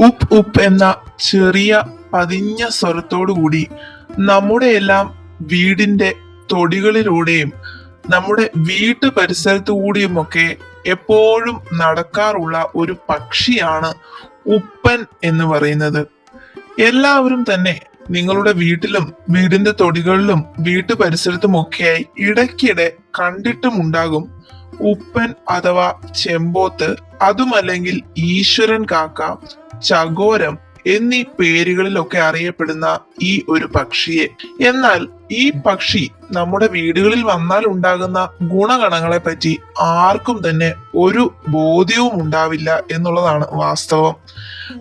ഉപ്പ് ഉപ്പ് എന്ന ചെറിയ പതിഞ്ഞ സ്വരത്തോടു കൂടി നമ്മുടെ എല്ലാം വീടിന്റെ തൊടികളിലൂടെയും നമ്മുടെ വീട്ടു പരിസരത്തു കൂടിയുമൊക്കെ എപ്പോഴും നടക്കാറുള്ള ഒരു പക്ഷിയാണ് ഉപ്പൻ എന്ന് പറയുന്നത്. എല്ലാവരും തന്നെ നിങ്ങളുടെ വീട്ടിലും വീടിന്റെ തൊടികളിലും വീട്ടു പരിസരത്തുമൊക്കെയായി ഇടയ്ക്കിടെ കണ്ടിട്ടുമുണ്ടാകും ഉപ്പൻ അഥവാ ചെമ്പോത്ത് അതുമല്ലെങ്കിൽ ഈശ്വരൻ കാക്ക ചകോരം എന്നീ പേരുകളിലൊക്കെ അറിയപ്പെടുന്ന ഈ ഒരു പക്ഷിയെ. എന്നാൽ ഈ പക്ഷി നമ്മുടെ വീടുകളിൽ വന്നാൽ ഉണ്ടാകുന്ന ഗുണഗണങ്ങളെ പറ്റി ആർക്കും തന്നെ ഒരു ബോധ്യവും ഉണ്ടാവില്ല എന്നുള്ളതാണ് വാസ്തവം.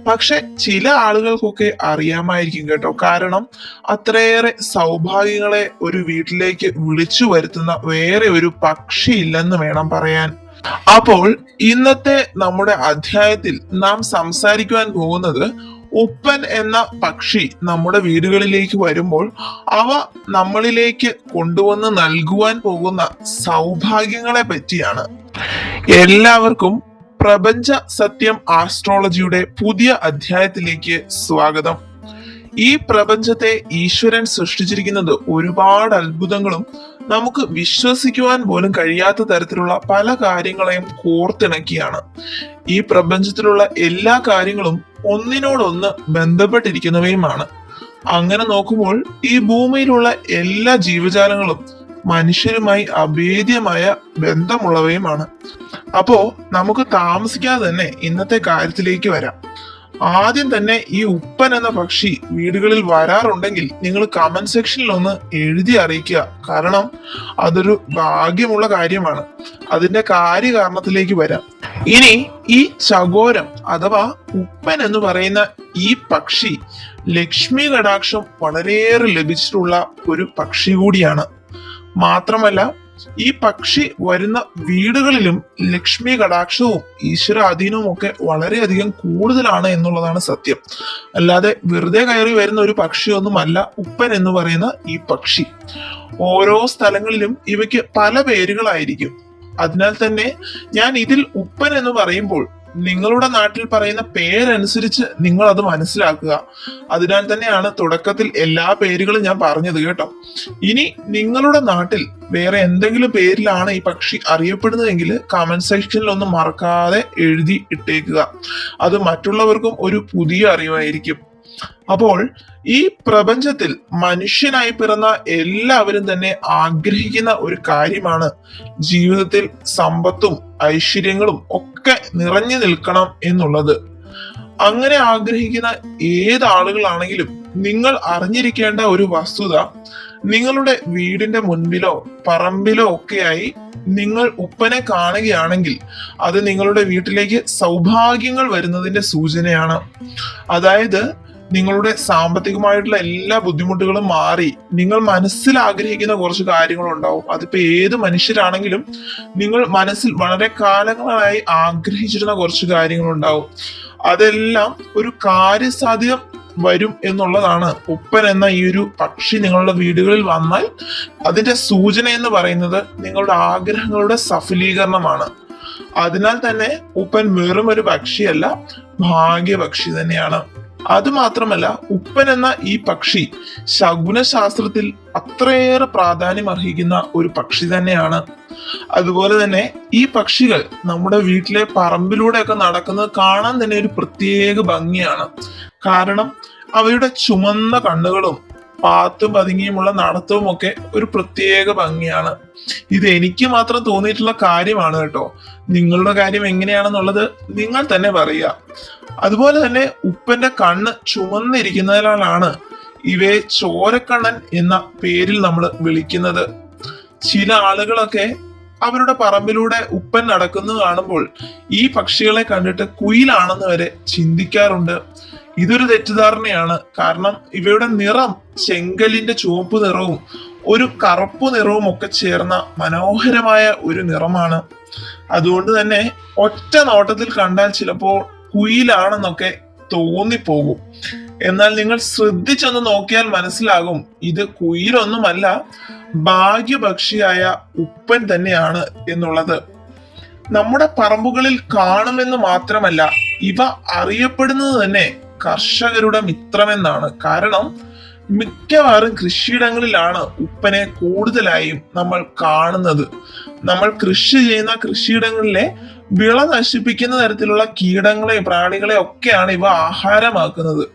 പക്ഷെ ചില ആളുകൾക്കൊക്കെ അറിയാമായിരിക്കും കേട്ടോ. കാരണം അത്രയേറെ സൗഭാഗ്യങ്ങളെ ഒരു വീട്ടിലേക്ക് വിളിച്ചു വരുത്തുന്ന വേറെ ഒരു പക്ഷി ഇല്ലെന്ന് വേണം പറയാൻ. അപ്പോൾ ഇന്നത്തെ നമ്മുടെ അധ്യായത്തിൽ നാം സംസാരിക്കുവാൻ പോകുന്നത് ഉപ്പൻ എന്ന പക്ഷി നമ്മുടെ വീടുകളിലേക്ക് വരുമ്പോൾ അവ നമ്മളിലേക്ക് കൊണ്ടുവന്ന് നൽകുവാൻ പോകുന്ന സൗഭാഗ്യങ്ങളെ പറ്റിയാണ്. എല്ലാവർക്കും പ്രപഞ്ച സത്യം ആസ്ട്രോളജിയുടെ പുതിയ അധ്യായത്തിലേക്ക് സ്വാഗതം. ഈ പ്രപഞ്ചത്തെ ഈശ്വരൻ സൃഷ്ടിച്ചിരിക്കുന്നത് ഒരുപാട് അത്ഭുതങ്ങളും നമുക്ക് വിശ്വസിക്കുവാൻ പോലും കഴിയാത്ത തരത്തിലുള്ള പല കാര്യങ്ങളെയും കോർത്തിണക്കിയാണ്. ഈ പ്രപഞ്ചത്തിലുള്ള എല്ലാ കാര്യങ്ങളും ഒന്നിനോടൊന്ന് ബന്ധപ്പെട്ടിരിക്കുന്നവയുമാണ്. അങ്ങനെ നോക്കുമ്പോൾ ഈ ഭൂമിയിലുള്ള എല്ലാ ജീവജാലങ്ങളും മനുഷ്യരുമായി അഭേദ്യമായ ബന്ധമുള്ളവയുമാണ്. അപ്പോ നമുക്ക് താമസിക്കാതെ തന്നെ ഇന്നത്തെ കാര്യത്തിലേക്ക് വരാം. ആദ്യം തന്നെ ഈ ഉപ്പൻ എന്ന പക്ഷി വീടുകളിൽ വരാറുണ്ടെങ്കിൽ നിങ്ങൾ കമന്റ് സെക്ഷനിൽ ഒന്ന് എഴുതി അറിയിക്കുക. കാരണം അതൊരു ഭാഗ്യമുള്ള കാര്യമാണ്. അതിന്റെ കാര്യകാരണത്തിലേക്ക് വരാം. ഇനി ഈ ചകോരം അഥവാ ഉപ്പൻ എന്ന് പറയുന്ന ഈ പക്ഷി ലക്ഷ്മി കടാക്ഷം വളരെയേറെ ലഭിച്ചിട്ടുള്ള ഒരു പക്ഷി കൂടിയാണ്. മാത്രമല്ല ഈ പക്ഷി വരുന്ന വീടുകളിലും ലക്ഷ്മി കടാക്ഷവും ഈശ്വര അധീനവും ഒക്കെ വളരെയധികം കൂടുതലാണ് എന്നുള്ളതാണ് സത്യം. അല്ലാതെ വെറുതെ കയറി വരുന്ന ഒരു പക്ഷിയൊന്നുമല്ല ഉപ്പൻ എന്ന് പറയുന്ന ഈ പക്ഷി. ഓരോ സ്ഥലങ്ങളിലും ഇവയ്ക്ക് പല പേരുകളായിരിക്കും. അതിനാൽ തന്നെ ഞാൻ ഇതിൽ ഉപ്പൻ എന്ന് പറയുമ്പോൾ നിങ്ങളുടെ നാട്ടിൽ പറയുന്ന പേരനുസരിച്ച് നിങ്ങൾ അത് മനസ്സിലാക്കുക. അതിനാൽ തന്നെയാണ് തുടക്കത്തിൽ എല്ലാ പേരുകളും ഞാൻ പറഞ്ഞത് കേട്ടോ. ഇനി നിങ്ങളുടെ നാട്ടിൽ വേറെ എന്തെങ്കിലും പേരിലാണ് ഈ പക്ഷി അറിയപ്പെടുന്നതെങ്കിൽ കമന്റ് സെക്ഷനിൽ ഒന്നും മറക്കാതെ എഴുതി ഇട്ടേക്കുക. അത് മറ്റുള്ളവർക്കും ഒരു പുതിയ അറിവായിരിക്കും. അപ്പോൾ ഈ പ്രപഞ്ചത്തിൽ മനുഷ്യനായി പിറന്ന എല്ലാവരും തന്നെ ആഗ്രഹിക്കുന്ന ഒരു കാര്യമാണ് ജീവിതത്തിൽ സമ്പത്തും ഐശ്വര്യങ്ങളും ഒക്കെ നിറഞ്ഞു നിൽക്കണം എന്നുള്ളത്. അങ്ങനെ ആഗ്രഹിക്കുന്ന ഏത് ആളുകളാണെങ്കിലും നിങ്ങൾ അറിഞ്ഞിരിക്കേണ്ട ഒരു വസ്തുത നിങ്ങളുടെ വീടിന്റെ മുൻപിലോ പറമ്പിലോ ഒക്കെയായി നിങ്ങൾ ഉപ്പനെ കാണുകയാണെങ്കിൽ അത് നിങ്ങളുടെ വീട്ടിലേക്ക് സൗഭാഗ്യങ്ങൾ വരുന്നതിന്റെ സൂചനയാണ്. അതായത് നിങ്ങളുടെ സാമ്പത്തികമായിട്ടുള്ള എല്ലാ ബുദ്ധിമുട്ടുകളും മാറി. നിങ്ങൾ മനസ്സിൽ ആഗ്രഹിക്കുന്ന കുറച്ച് കാര്യങ്ങളുണ്ടാവും. അതിപ്പോ ഏത് മനുഷ്യരാണെങ്കിലും നിങ്ങൾ മനസ്സിൽ വളരെ കാലങ്ങളായി ആഗ്രഹിച്ചിരുന്ന കുറച്ച് കാര്യങ്ങളുണ്ടാവും. അതെല്ലാം ഒരു കാര്യസാധ്യത വരും എന്നുള്ളതാണ്. ഉപ്പൻ എന്ന ഈ ഒരു പക്ഷി നിങ്ങളുടെ വീടുകളിൽ വന്നാൽ അതിന്റെ സൂചന എന്ന് പറയുന്നത് നിങ്ങളുടെ ആഗ്രഹങ്ങളുടെ സഫലീകരണമാണ്. അതിനാൽ തന്നെ ഉപ്പൻ വെറും ഒരു പക്ഷിയല്ല ഭാഗ്യപക്ഷി തന്നെയാണ്. അത് മാത്രമല്ല ഉപ്പൻ എന്ന ഈ പക്ഷി ശകുനശാസ്ത്രത്തിൽ അത്രയേറെ പ്രാധാന്യം അർഹിക്കുന്ന ഒരു പക്ഷി തന്നെയാണ്. അതുപോലെ തന്നെ ഈ പക്ഷികൾ നമ്മുടെ വീട്ടിലെ പറമ്പിലൂടെയൊക്കെ നടക്കുന്നത് കാണാൻ തന്നെ ഒരു പ്രത്യേക ഭംഗിയാണ്. കാരണം അവയുടെ ചുമന്ന കണ്ണുകളും പാത്തും പതുങ്ങിയുമുള്ള നടത്തവും ഒക്കെ ഒരു പ്രത്യേക ഭംഗിയാണ്. ഇത് എനിക്ക് മാത്രം തോന്നിയിട്ടുള്ള കാര്യമാണ് കേട്ടോ. നിങ്ങളുടെ കാര്യം എങ്ങനെയാണെന്നുള്ളത് നിങ്ങൾ തന്നെ പറയുക. അതുപോലെ തന്നെ ഉപ്പന്റെ കണ്ണ് ചുമന്നിരിക്കുന്നതിനാലാണ് ഇവയെ ചോരക്കണ്ണൻ എന്ന പേരിൽ നമ്മൾ വിളിക്കുന്നത്. ചില ആളുകളൊക്കെ അവരുടെ പറമ്പിലൂടെ ഉപ്പൻ നടക്കുന്നത് കാണുമ്പോൾ ഈ പക്ഷികളെ കണ്ടിട്ട് കുയിലാണെന്ന് വരെ ചിന്തിക്കാറുണ്ട്. ഇതൊരു തെറ്റിദ്ധാരണയാണ്. കാരണം ഇവയുടെ നിറം ചെങ്കലിന്റെ ചുവപ്പ് നിറവും ഒരു കറുപ്പ് നിറവും ഒക്കെ ചേർന്ന മനോഹരമായ ഒരു നിറമാണ്. അതുകൊണ്ട് തന്നെ ഒറ്റ നോട്ടത്തിൽ കണ്ടാൽ ചിലപ്പോൾ കുയിലാണെന്നൊക്കെ തോന്നിപ്പോകും. എന്നാൽ നിങ്ങൾ ശ്രദ്ധിച്ചൊന്ന് നോക്കിയാൽ മനസ്സിലാകും ഇത് കുയിലൊന്നുമല്ല ഭാഗ്യപക്ഷിയായ ഉപ്പൻ തന്നെയാണ് എന്നുള്ളത്. നമ്മുടെ പറമ്പുകളിൽ കാണുമെന്ന് മാത്രമല്ല ഇവ അറിയപ്പെടുന്നത് തന്നെ കർഷകരുടെ മിത്രമെന്നാണ്. കാരണം മിക്കവാറും കൃഷിയിടങ്ങളിലാണ് ഉപ്പനെ കൂടുതലായും നമ്മൾ കാണുന്നത്. നമ്മൾ കൃഷി ചെയ്യുന്ന കൃഷിയിടങ്ങളിലെ വിള നശിപ്പിക്കുന്ന തരത്തിലുള്ള കീടങ്ങളെ പ്രാണികളെ ഒക്കെയാണ് ഇവ ആഹാരമാക്കുന്നത്.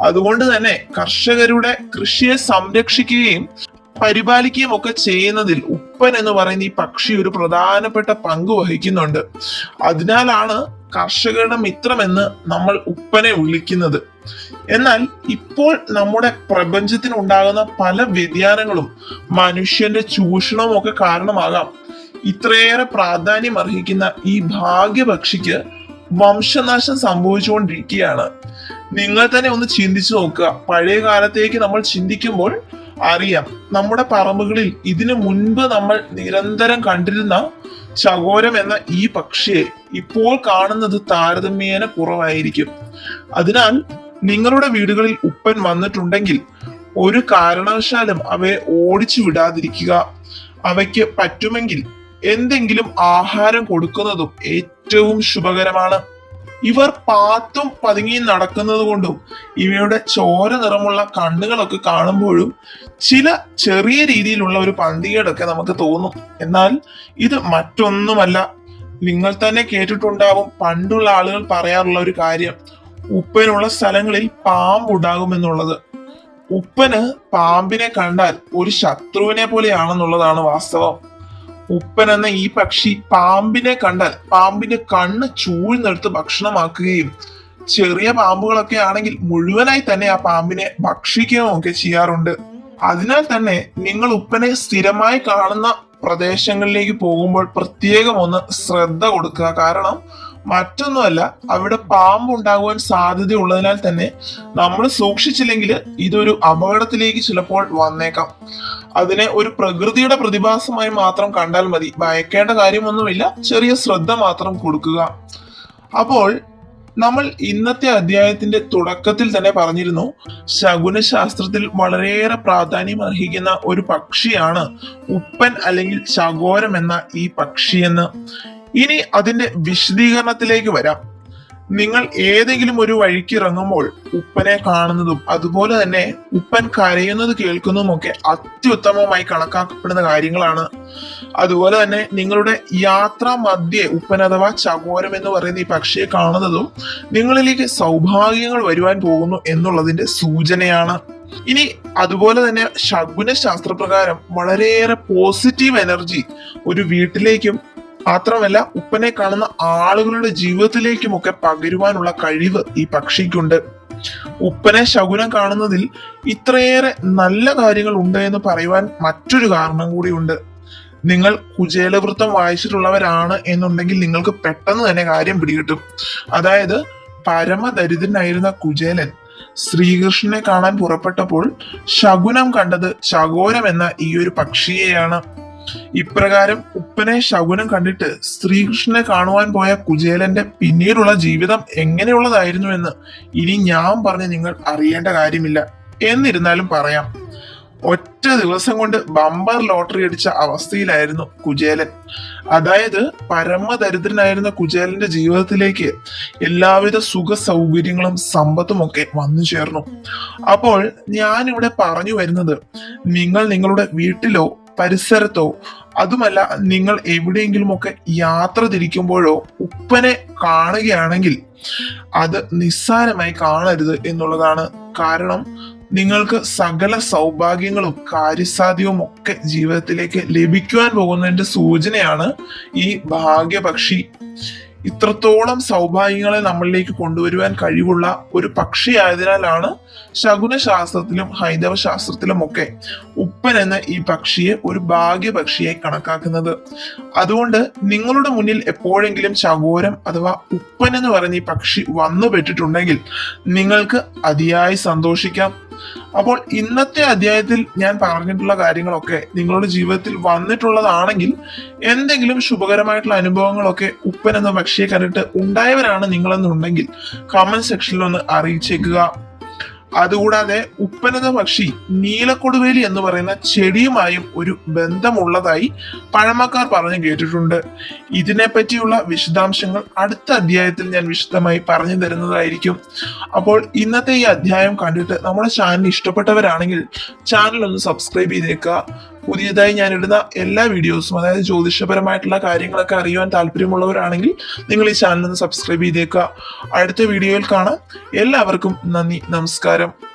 അതുകൊണ്ട് തന്നെ കർഷകരുടെ കൃഷിയെ സംരക്ഷിക്കുകയും പരിപാലിക്കുകയും ഒക്കെ ചെയ്യുന്നതിൽ ഉപ്പൻ എന്ന് പറയുന്ന ഈ പക്ഷി ഒരു പ്രധാനപ്പെട്ട പങ്ക് വഹിക്കുന്നുണ്ട്. അതിനാലാണ് കർഷകരുടെ മിത്രമെന്ന് നമ്മൾ ഉപ്പനെ വിളിക്കുന്നത്. എന്നാൽ ഇപ്പോൾ നമ്മുടെ പ്രപഞ്ചത്തിന് ഉണ്ടാകുന്ന പല വ്യതിയാനങ്ങളും മനുഷ്യന്റെ ചൂഷണവും ഒക്കെ കാരണമാകാം. ഇത്രയേറെ പ്രാധാന്യം അർഹിക്കുന്ന ഈ ഭാഗ്യപക്ഷിക്ക് വംശനാശം സംഭവിച്ചുകൊണ്ടിരിക്കുകയാണ്. നിങ്ങൾ തന്നെ ഒന്ന് ചിന്തിച്ചു നോക്കുക. പഴയ കാലത്തേക്ക് നമ്മൾ ചിന്തിക്കുമ്പോൾ അറിയാം. നമ്മുടെ പറമ്പുകളിൽ ഇതിനു മുൻപ് നമ്മൾ നിരന്തരം കണ്ടിരുന്ന ചകോരം എന്ന ഈ പക്ഷിയെ ഇപ്പോൾ കാണുന്നത് താരതമ്യേന കുറവായിരിക്കും. അതിനാൽ നിങ്ങളുടെ വീടുകളിൽ ഉപ്പൻ വന്നിട്ടുണ്ടെങ്കിൽ ഒരു കാരണവശാലും അവയെ ഓടിച്ചു വിടാതിരിക്കുക അവയ്ക്ക് പറ്റുമെങ്കിൽ എന്തെങ്കിലും ആഹാരം കൊടുക്കുന്നതും ഏറ്റവും ശുഭകരമാണ്. ഇവർ പാത്തും പതുങ്ങിയും നടക്കുന്നത് കൊണ്ടും ഇവയുടെ ചോര നിറമുള്ള കണ്ണുകളൊക്കെ കാണുമ്പോഴും ചില ചെറിയ രീതിയിലുള്ള ഒരു പന്തികേടൊക്കെ നമുക്ക് തോന്നും. എന്നാൽ ഇത് മറ്റൊന്നുമല്ല. നിങ്ങൾ തന്നെ കേട്ടിട്ടുണ്ടാവും പണ്ടുള്ള ആളുകൾ പറയാറുള്ള ഒരു കാര്യം. ഉപ്പനുള്ള സ്ഥലങ്ങളിൽ പാമ്പുണ്ടാകുമെന്നുള്ളത് ഉപ്പന് പാമ്പിനെ കണ്ടാൽ ഒരു ശത്രുവിനെ പോലെയാണെന്നുള്ളതാണ് വാസ്തവം. ഉപ്പൻ എന്ന ഈ പക്ഷി പാമ്പിനെ കണ്ടാൽ പാമ്പിന്റെ കണ്ണ് ചൂഴ്ന്നെടുത്ത് ഭക്ഷണമാക്കുകയും ചെറിയ പാമ്പുകളൊക്കെ ആണെങ്കിൽ മുഴുവനായി തന്നെ ആ പാമ്പിനെ ഭക്ഷിക്കുകയും ഒക്കെ ചെയ്യാറുണ്ട്. അതിനാൽ തന്നെ നിങ്ങൾ ഉപ്പനെ സ്ഥിരമായി കാണുന്ന പ്രദേശങ്ങളിലേക്ക് പോകുമ്പോൾ പ്രത്യേകം ഒന്ന് ശ്രദ്ധ കൊടുക്കുക. കാരണം മറ്റൊന്നുമല്ല അവിടെ പാമ്പ് ഉണ്ടാകുവാൻ സാധ്യതയുള്ളതിനാൽ തന്നെ നമ്മൾ സൂക്ഷിച്ചില്ലെങ്കിൽ ഇതൊരു അപകടത്തിലേക്ക് ചിലപ്പോൾ വന്നേക്കാം. അതിനെ ഒരു പ്രകൃതിയുടെ പ്രതിഭാസമായി മാത്രം കണ്ടാൽ മതി. ഭയക്കേണ്ട കാര്യമൊന്നുമില്ല. ചെറിയ ശ്രദ്ധ മാത്രം കൊടുക്കുക. അപ്പോൾ നമ്മൾ ഇന്നത്തെ അധ്യായത്തിന്റെ തുടക്കത്തിൽ തന്നെ പറഞ്ഞിരുന്നു ശകുനശാസ്ത്രത്തിൽ വളരെയേറെ പ്രാധാന്യം അർഹിക്കുന്ന ഒരു പക്ഷിയാണ് ഉപ്പൻ അല്ലെങ്കിൽ ചകോരം എന്ന ഈ പക്ഷിയെന്ന്. ഇനി അതിന്റെ വിശദീകരണത്തിലേക്ക് വരാം. നിങ്ങൾ ഏതെങ്കിലും ഒരു വഴിക്ക് ഇറങ്ങുമ്പോൾ ഉപ്പനെ കാണുന്നതും അതുപോലെ തന്നെ ഉപ്പൻ കരയുന്നത് കേൾക്കുന്നതും ഒക്കെ അത്യുത്തമമായി കണക്കാക്കപ്പെടുന്ന കാര്യങ്ങളാണ്. അതുപോലെ തന്നെ നിങ്ങളുടെ യാത്രാ മധ്യേ ഉപ്പൻ അഥവാ ചകോരം എന്ന് പറയുന്ന ഈ പക്ഷിയെ കാണുന്നതും നിങ്ങളിലേക്ക് സൗഭാഗ്യങ്ങൾ വരുവാൻ പോകുന്നു എന്നുള്ളതിന്റെ സൂചനയാണ്. ഇനി അതുപോലെ തന്നെ ശകുന ശാസ്ത്രപ്രകാരം വളരെയേറെ പോസിറ്റീവ് എനർജി ഒരു വീട്ടിലേക്കും മാത്രമല്ല ഉപ്പനെ കാണുന്ന ആളുകളുടെ ജീവിതത്തിലേക്കുമൊക്കെ പകരുവാനുള്ള കഴിവ് ഈ പക്ഷിക്കുണ്ട്. ഉപ്പനെ ശകുനം കാണുന്നതിൽ ഇത്രയേറെ നല്ല കാര്യങ്ങൾ ഉണ്ട് എന്ന് പറയുവാൻ മറ്റൊരു കാരണം കൂടിയുണ്ട്. നിങ്ങൾ കുചേലവൃത്തം വായിച്ചിട്ടുള്ളവരാണ് എന്നുണ്ടെങ്കിൽ നിങ്ങൾക്ക് പെട്ടെന്ന് തന്നെ കാര്യം പിടികിട്ടും. അതായത് പരമദരിദ്രനായിരുന്ന കുചേലൻ ശ്രീകൃഷ്ണനെ കാണാൻ പുറപ്പെട്ടപ്പോൾ ശകുനം കണ്ടത് ശകോരം എന്ന ഈ ഒരു പക്ഷിയെയാണ്. ഇപ്രകാരം ഉപ്പനെ ശകുനം കണ്ടിട്ട് ശ്രീകൃഷ്ണനെ കാണുവാൻ പോയ കുചേലന്റെ പിന്നീടുള്ള ജീവിതം എങ്ങനെയുള്ളതായിരുന്നു എന്ന് ഇനി ഞാൻ പറഞ്ഞ് നിങ്ങൾ അറിയേണ്ട കാര്യമില്ല. എന്നിരുന്നാലും പറയാം. ഒറ്റ ദിവസം കൊണ്ട് ബമ്പർ ലോട്ടറി അടിച്ച അവസ്ഥയിലായിരുന്നു കുചേലൻ. അതായത് പരമദരിദ്രനായിരുന്ന കുചേലന്റെ ജീവിതത്തിലേക്ക് എല്ലാവിധ സുഖ സൗകര്യങ്ങളും സമ്പത്തും ഒക്കെ വന്നു ചേർന്നു. അപ്പോൾ ഞാൻ ഇവിടെ പറഞ്ഞു വരുന്നത് നിങ്ങൾ നിങ്ങളുടെ വീട്ടിലോ പരിസരത്തോ. അതുമല്ല നിങ്ങൾ എവിടെയെങ്കിലുമൊക്കെ യാത്ര തിരിക്കുമ്പോഴോ ഉപ്പനെ കാണുകയാണെങ്കിൽ അത് നിസ്സാരമായി കാണരുത് എന്നുള്ളതാണ് കാരണം നിങ്ങൾക്ക് സകല സൗഭാഗ്യങ്ങളും കാര്യസാധ്യവും ഒക്കെ ജീവിതത്തിലേക്ക് ലഭിക്കുവാൻ പോകുന്നതിന്റെ സൂചനയാണ് ഈ ഭാഗ്യപക്ഷി. ഇത്രത്തോളം സൗഭാഗ്യങ്ങളെ നമ്മളിലേക്ക് കൊണ്ടുവരുവാൻ കഴിവുള്ള ഒരു പക്ഷിയായതിനാലാണ് ശകുനശാസ്ത്രത്തിലും ഹൈന്ദവ ശാസ്ത്രത്തിലും ഒക്കെ ഉപ്പൻ എന്ന ഈ പക്ഷിയെ ഒരു ഭാഗ്യ പക്ഷിയായി കണക്കാക്കുന്നത്. അതുകൊണ്ട് നിങ്ങളുടെ മുന്നിൽ എപ്പോഴെങ്കിലും ചകോരം അഥവാ ഉപ്പൻ എന്ന് പറഞ്ഞ ഈ പക്ഷി വന്നു പെട്ടിട്ടുണ്ടെങ്കിൽ നിങ്ങൾക്ക് അതിയായി സന്തോഷിക്കാം. അപ്പോൾ ഇന്നത്തെ അധ്യായത്തിൽ ഞാൻ പറഞ്ഞിട്ടുള്ള കാര്യങ്ങളൊക്കെ നിങ്ങളുടെ ജീവിതത്തിൽ വന്നിട്ടുള്ളതാണെങ്കിൽ എന്തെങ്കിലും ശുഭകരമായിട്ടുള്ള അനുഭവങ്ങളൊക്കെ ഉപ്പൻ എന്ന പക്ഷിയെ കണ്ടിട്ട് ഉണ്ടായവരാണ് നിങ്ങളെന്നുണ്ടെങ്കിൽ കമന്റ് സെക്ഷനിൽ ഒന്ന് അറിയിച്ചേക്കുക. അതുകൂടാതെ ഉപ്പനത പക്ഷി നീലക്കൊടുവേലി എന്ന് പറയുന്ന ചെടിയുമായും ഒരു ബന്ധമുള്ളതായി പഴമക്കാർ പറഞ്ഞു കേട്ടിട്ടുണ്ട്. ഇതിനെ പറ്റിയുള്ള വിശദാംശങ്ങൾ അടുത്ത അധ്യായത്തിൽ ഞാൻ വിശദമായി പറഞ്ഞു തരുന്നതായിരിക്കും. അപ്പോൾ ഇന്നത്തെ ഈ അധ്യായം കണ്ടിട്ട് നമ്മുടെ ചാനൽ ഇഷ്ടപ്പെട്ടവരാണെങ്കിൽ ചാനൽ ഒന്ന് സബ്സ്ക്രൈബ് ചെയ്തേക്കുക. പുതിയതായി ഞാൻ ഇടുന്ന എല്ലാ വീഡിയോസും അതായത് ജ്യോതിഷപരമായിട്ടുള്ള കാര്യങ്ങളൊക്കെ അറിയുവാൻ താല്പര്യമുള്ളവരാണെങ്കിൽ നിങ്ങൾ ഈ ചാനൽ ഒന്ന് സബ്സ്ക്രൈബ് ചെയ്തേക്കുക. അടുത്ത വീഡിയോയിൽ കാണാം. എല്ലാവർക്കും നന്ദി നമസ്കാരം.